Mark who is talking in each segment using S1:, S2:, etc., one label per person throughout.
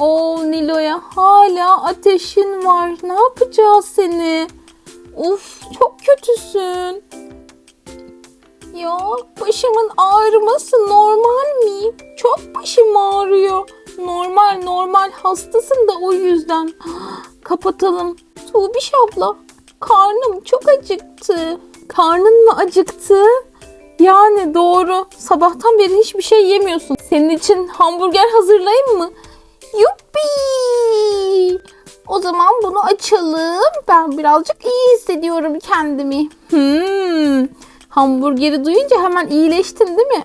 S1: Oo Nilo'ya hala ateşin var. Ne yapacağız seni? Uf çok kötüsün. Ya başımın ağrıması normal mi? Çok başım ağrıyor. Normal normal hastasın da o yüzden. Kapatalım. Tuğbiş abla karnım çok acıktı. Karnın mı acıktı? Yani doğru. Sabahtan beri hiçbir şey yemiyorsun. Senin için hamburger hazırlayayım mı? Yuppi! O zaman bunu açalım. Ben birazcık iyi hissediyorum kendimi. Hmm. Hamburgeri duyunca hemen iyileştin değil mi?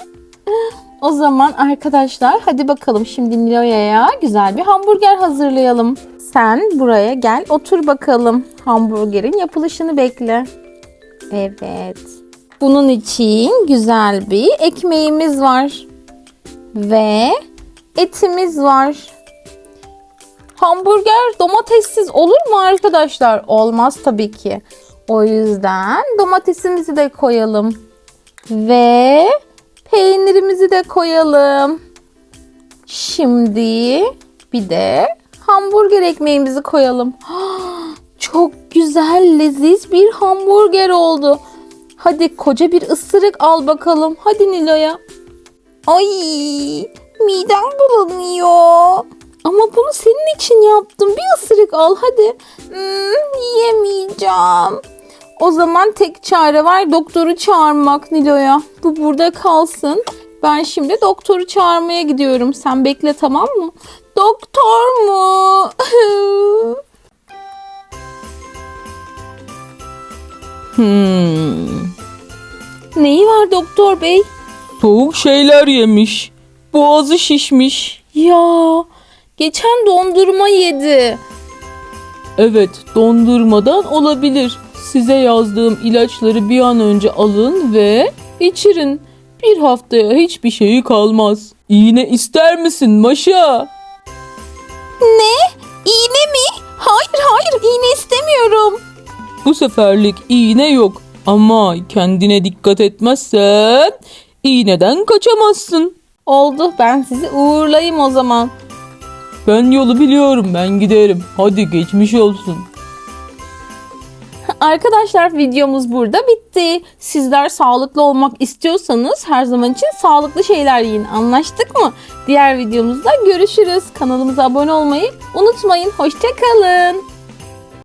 S1: o zaman arkadaşlar hadi bakalım şimdi Nilo'ya güzel bir hamburger hazırlayalım. Sen buraya gel otur bakalım. Hamburgerin yapılışını bekle. Evet. Bunun için güzel bir ekmeğimiz var. Ve etimiz var. Hamburger domatessiz olur mu arkadaşlar? Olmaz tabii ki. O yüzden domatesimizi de koyalım. Ve peynirimizi de koyalım. Şimdi bir de hamburger ekmeğimizi koyalım. Çok güzel, leziz bir hamburger oldu. Hadi koca bir ısırık al bakalım. Hadi Nilo'ya. Ay midem bulanıyor. Ama bunu senin için yaptım. Bir ısırık al hadi. Hmm, yiyemeyeceğim. O zaman tek çare var doktoru çağırmak Nilo'ya. Bu burada kalsın. Ben şimdi doktoru çağırmaya gidiyorum. Sen bekle tamam mı? Doktor mu? hmm. Neyi var doktor bey?
S2: Soğuk şeyler yemiş. Boğazı şişmiş.
S1: Ya geçen dondurma yedi.
S2: Evet, dondurmadan olabilir. Size yazdığım ilaçları bir an önce alın ve içirin. Bir haftaya hiçbir şeyi kalmaz. İğne ister misin Maşa?
S1: Ne? İğne mi? Hayır hayır iğne istemiyorum.
S2: Bu seferlik iğne yok. Ama kendine dikkat etmezsen iğneden kaçamazsın.
S1: Oldu ben sizi uğurlayayım o zaman.
S2: Ben yolu biliyorum ben giderim. Hadi geçmiş olsun.
S1: Arkadaşlar videomuz burada bitti. Sizler sağlıklı olmak istiyorsanız her zaman için sağlıklı şeyler yiyin. Anlaştık mı? Diğer videomuzda görüşürüz. Kanalımıza abone olmayı unutmayın. Hoşçakalın.